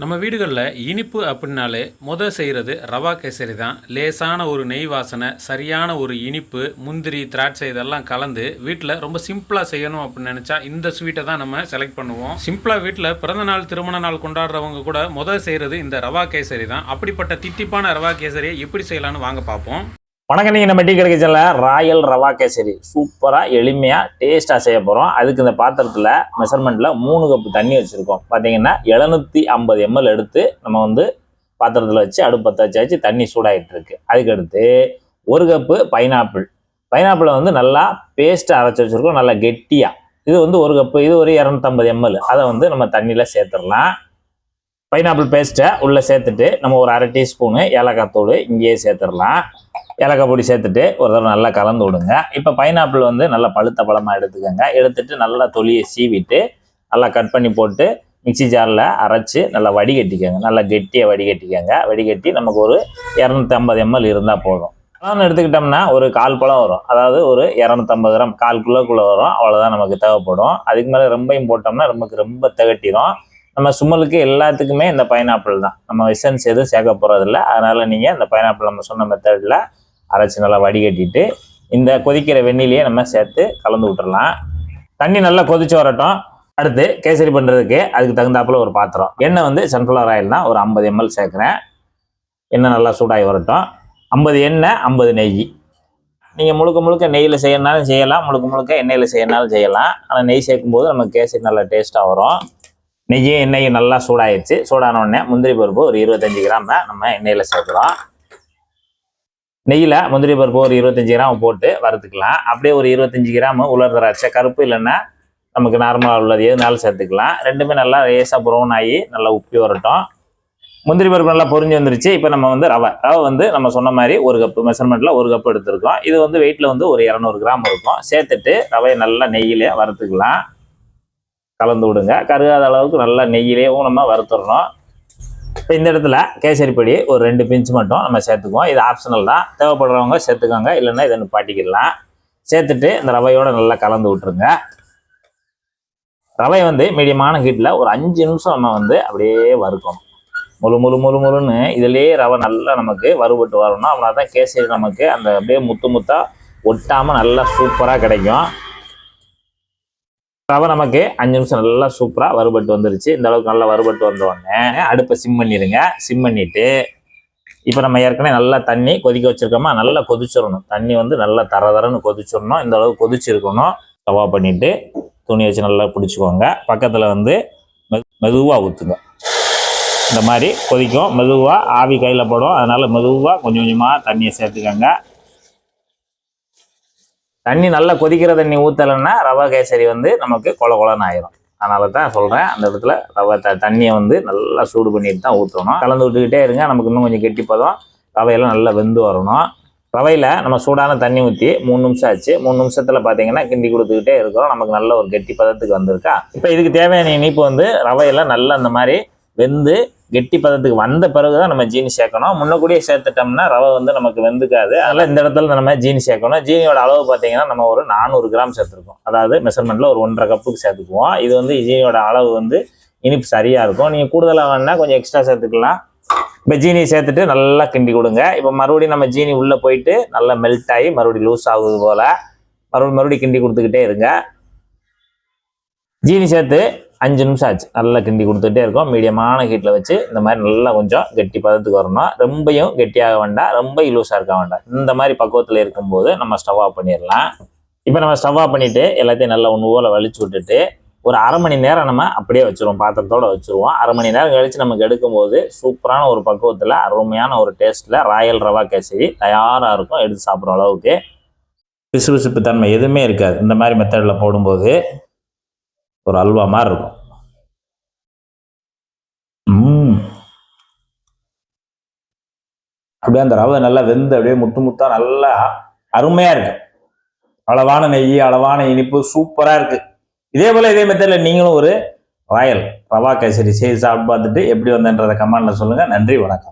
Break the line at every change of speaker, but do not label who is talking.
நம்ம வீடுகளில் இனிப்பு அப்படின்னாலே முத செய்கிறது ரவா கேசரி தான். லேசான ஒரு நெய் வாசனை சரியான ஒரு இனிப்பு முந்திரி திராட்சை இதெல்லாம் கலந்து வீட்டில் ரொம்ப சிம்பிளாக செய்யணும் அப்படின்னு நினச்சா இந்த ஸ்வீட்டை தான் நம்ம செலக்ட் பண்ணுவோம். சிம்பிளாக வீட்டில் பிறந்த நாள் திருமண நாள் கொண்டாடுறவங்க கூட முத செய்கிறது இந்த ரவா கேசரி தான். அப்படிப்பட்ட தித்திப்பான ரவா கேசரியை எப்படி செய்யலாம்னு வாங்க பார்ப்போம்.
வணக்கம் நீங்கள் நம்ம டீ கிடைக்கல ராயல் ரவா கேசரி. சூப்பராக எளிமையாக டேஸ்ட்டாக செய்ய போகிறோம் அதுக்கு இந்த பாத்திரத்தில் மெஷர்மெண்ட்டில் மூணு கப்பு தண்ணி வச்சுருக்கோம். பார்த்தீங்கன்னா எழுநூற்றி ஐம்பது எம்எல் எடுத்து நம்ம வந்து பாத்திரத்தில் வச்சு அடுப்பத்தை பற்ற வச்சாச்சு தண்ணி சூடாகிட்டு இருக்கு. ஒரு கப்பு பைனாப்பிள் பைனாப்பிளை வந்து நல்லா பேஸ்ட்டாக அரைச்சி வச்சுருக்கோம். நல்லா கெட்டியாக இது வந்து ஒரு கப்பு இது ஒரு இரநூத்தம்பது எம்எல் அதை வந்து நம்ம தண்ணியில் சேர்த்துடலாம். பைனாப்பிள் பேஸ்ட்டை உள்ளே சேர்த்துட்டு நம்ம ஒரு அரை டீஸ்பூனு ஏலக்காய் தூள் இங்கேயே சேர்த்துடலாம். ஏலக்காய் பொடி சேர்த்துட்டு ஒரு தடவை நல்லா கலந்து விடுங்க. இப்போ பைனாப்பிள் வந்து நல்லா பழுத்த பழமாக எடுத்துக்கோங்க. எடுத்துட்டு நல்லா தொலியை சீவிட்டு நல்லா கட் பண்ணி போட்டு மிக்ஸி ஜாரில் அரைச்சி நல்லா வடிகட்டிக்கோங்க. நல்லா கெட்டியாக வடிகட்டிக்கோங்க. வடிகட்டி நமக்கு ஒரு இரநூத்தி ஐம்பது எம்எல் இருந்தால் போதும். பழம்னு எடுத்துக்கிட்டோம்னா ஒரு கால் பழம் வரும். அதாவது ஒரு இரநூத்தம்பது கிராம் கால் கிலோக்குள்ளே வரும். அவ்வளோதான் நமக்கு தேவைப்படும். அதுக்கு மேலே ரொம்பையும் போட்டோம்னா நமக்கு ரொம்ப திகட்டிடும் நம்ம சுமலுக்கு எல்லாத்துக்குமே இந்த பைனாப்பிள் தான். நம்ம எசன்ஸ் எதுவும் சேர்க்க போகிறதில்ல அதனால் நீங்கள் இந்த பைனாப்பிள் நம்ம சொன்ன மெத்தடில் அரைச்சி நல்லா வடிகட்டிட்டு இந்த கொதிக்கிற வெந்நிலையே நம்ம சேர்த்து கலந்து விட்டுறலாம். தண்ணி நல்லா கொதிச்சு வரட்டும். அடுத்து கேசரி பண்ணுறதுக்கு அதுக்கு தகுந்தாப்புல ஒரு பாத்திரம். எண்ணெய் வந்து சன்ஃப்ளவர் ஆயில்னா ஒரு ஐம்பது எம்எல் சேர்க்குறேன். எண்ணெய் நல்லா சூடாகி வரட்டும். ஐம்பது எண்ணெய் ஐம்பது நெய். நீங்கள் முழுக்க முழுக்க நெய்யில் செய்யணுனாலும் செய்யலாம். முழுக்க முழுக்க எண்ணெயில் செய்யணுனாலும் செய்யலாம். ஆனால் நெய் சேர்க்கும்போது நம்ம கேசரி நல்லா டேஸ்ட்டாக வரும். நெய்யும் எண்ணெயும் நல்லா சூடாயிடுச்சு சூடான உடனே முந்திரி பருப்பு ஒரு இருபத்தஞ்சி கிராம் நம்ம எண்ணெயில் சேர்த்துக்கலாம். நெய்யில் முந்திரி பருப்பு ஒரு இருபத்தஞ்சி கிராம் போட்டு வறுத்துக்கலாம். அப்படியே ஒரு இருபத்தஞ்சி கிராம் உலர் திராட்சை கருப்பு இல்லைன்னா நமக்கு நார்மலாக உள்ளது. எதுனாலும் சேர்த்துக்கலாம். ரெண்டுமே நல்லா லேசாக ப்ரௌன் ஆகி நல்லா உப்பி வரட்டும். முந்திரி பருப்பு நல்லா பொரிஞ்சு வந்துருச்சு. இப்போ நம்ம வந்து ரவை. ரவை வந்து நம்ம சொன்ன மாதிரி ஒரு கப்பு மெஷர்மெண்ட்டில் ஒரு கப் எடுத்துருக்கோம். இது வந்து வெயிட்டில் வந்து ஒரு இரநூறு கிராம் இருக்கும். சேர்த்துட்டு ரவையை நல்லா நெய்யிலே வறுத்துக்கலாம். கலந்து விடுங்க. கருகாத அளவுக்கு நல்லா நெய்யிலேயும் நம்ம வறுத்துடணும். இப்போ இந்த இடத்துல கேசரி பொடி ஒரு ரெண்டு பிஞ்சு மட்டும் நம்ம சேர்த்துக்குவோம். இது ஆப்ஷனல் தான். தேவைப்படுறவங்க சேர்த்துக்கோங்க. இல்லைன்னா இதை பாட்டிக்கிடலாம். சேர்த்துட்டு இந்த ரவையோடு நல்லா கலந்து விட்டுருங்க. ரவை வந்து மீடியமான ஹீட்டில் ஒரு அஞ்சு நிமிஷம் நம்ம வந்து அப்படியே வறுக்கணும். முழு முழு முழு முழுன்னு இதுலேயே ரவை நல்லா நமக்கு வறுபட்டு வரணும். அப்படின்னா தான் கேசரி நமக்கு அந்த அப்படியே முத்து முத்தாக ஒட்டாமல் நல்லா சூப்பராக கிடைக்கும். ரவை நமக்கு அஞ்சு நிமிஷம் நல்லா சூப்பராக வறுபட்டு வந்துருச்சு. இந்த அளவுக்கு நல்லா வறுபட்டு வந்தோடனே அடுப்பை சிம் பண்ணிடுங்க சிம் பண்ணிவிட்டு இப்போ நம்ம ஏற்கனவே நல்லா தண்ணி கொதிக்க வச்சுருக்கோமா? நல்லா கொதிச்சிடணும். தண்ணி வந்து நல்லா தர தரன்னு கொதிச்சிடணும். இந்த அளவுக்கு கொதிச்சிருக்கணும். கவா பண்ணிவிட்டு துணி வச்சு நல்லா பிடிச்சிக்கோங்க. பக்கத்தில் வந்து மெதுவாக ஊற்றுங்க இந்த மாதிரி கொதிக்கும். மெதுவாக ஆவி கையில் படும். அதனால் மெதுவாக கொஞ்சம் கொஞ்சமாக தண்ணியை சேர்த்துக்கோங்க. தண்ணி நல்லா கொதிக்கிற தண்ணி ஊற்றலைன்னா ரவா கேசரி வந்து நமக்கு கொல கொலன்னு ஆயிரும். அதனால தான் சொல்கிறேன் அந்த இடத்துல ரவை த தண்ணியை வந்து நல்லா சூடு பண்ணிட்டு தான் ஊற்றணும் கலந்து விட்டுக்கிட்டே இருங்க நமக்கு இன்னும் கொஞ்சம் கெட்டிப்பதம் ரவையெல்லாம் நல்லா வெந்து வரணும். ரவையில் நம்ம சூடான தண்ணி ஊற்றி மூணு நிமிஷம் ஆச்சு. மூணு நிமிஷத்தில் பார்த்தீங்கன்னா கிண்டி கொடுத்துக்கிட்டே இருக்கிறோம். நமக்கு நல்ல ஒரு கெட்டி பதத்துக்கு வந்திருக்கா. இப்போ இதுக்கு தேவையான இனிப்பு வந்து ரவையெல்லாம் நல்லா அந்த மாதிரி வெந்து கெட்டி பதத்துக்கு வந்த பிறகு தான் நம்ம ஜீனி சேர்க்கணும். முன்னக்கூடியே சேர்த்துட்டோம்னா ரவை வந்து நமக்கு வெந்துக்காது. அதனால் இந்த இடத்துல நம்ம ஜீனி சேர்க்கணும். ஜீனியோட அளவு பார்த்தீங்கன்னா நம்ம ஒரு நானூறு கிராம் சேர்த்துருக்கோம். அதாவது மெஷர்மெண்ட்டில் ஒரு ஒன்றரை கப்புக்கு சேர்த்துக்குவோம். இது வந்து ஜீனியோட அளவு வந்து இனிப்பு சரியாக இருக்கும். நீங்கள் கூடுதலாக வேணா கொஞ்சம் எக்ஸ்ட்ரா சேர்த்துக்கலாம். இப்போ ஜீனி சேர்த்துட்டு நல்லா கிண்டி கொடுங்க. இப்போ மறுபடியும் நம்ம ஜீனி உள்ளே போயிட்டு நல்லா மெல்ட் ஆகி மறுபடியும் லூஸ் ஆகுது போல் மறுபடியும் மறுபடியும் கிண்டி கொடுத்துக்கிட்டே இருங்க. ஜீனி சேர்த்து அஞ்சு நிமிஷம் ஆச்சு. நல்லா கிண்டி கொடுத்துட்டே இருக்கோம். மீடியமான ஹீட்டில் வச்சு இந்த மாதிரி நல்லா கொஞ்சம் கெட்டி பதத்துக்கு வரணும் ரொம்பையும் கெட்டியாக வேண்டாம் ரொம்ப இலூஸாக இருக்க வேண்டாம். இந்த மாதிரி பக்குவத்தில் இருக்கும்போது நம்ம ஸ்டவ் ஆஃப் பண்ணிடலாம். இப்போ நம்ம ஸ்டவ் ஆஃப் பண்ணிவிட்டு எல்லாத்தையும் நல்லா ஒன்று போல் வலிச்சு விட்டுட்டு ஒரு அரை மணி நேரம் நம்ம அப்படியே வச்சுருவோம். பாத்திரத்தோட வச்சுருவோம். அரை மணி நேரம் கழித்து நமக்கு எடுக்கும்போது சூப்பரான ஒரு பக்குவத்தில் அருமையான ஒரு டேஸ்ட்டில் ராயல் ரவா கேசரி தயாராக இருக்கும். எடுத்து சாப்பிட்ற அளவுக்கு. பிசுபிசுப்பு தன்மை எதுவுமே இருக்காது. இந்த மாதிரி மெத்தடில் போடும்போது ஒரு அல்வா மாதிரி இருக்கும். அப்படியே அந்த ரவை நல்லா வெந்து அப்படியே முத்து முத்தா நல்லா அருமையா இருக்கு. அளவான நெய் அளவான இனிப்பு சூப்பரா இருக்கு. இதே போல இதே மெத்தட்ல நீங்களும் ஒரு ராயல் ரவா கேசரி செய்து சாப்பிட்டு பார்த்துட்டு எப்படி வந்தன்றதை கமெண்ட்ல சொல்லுங்க. நன்றி வணக்கம்.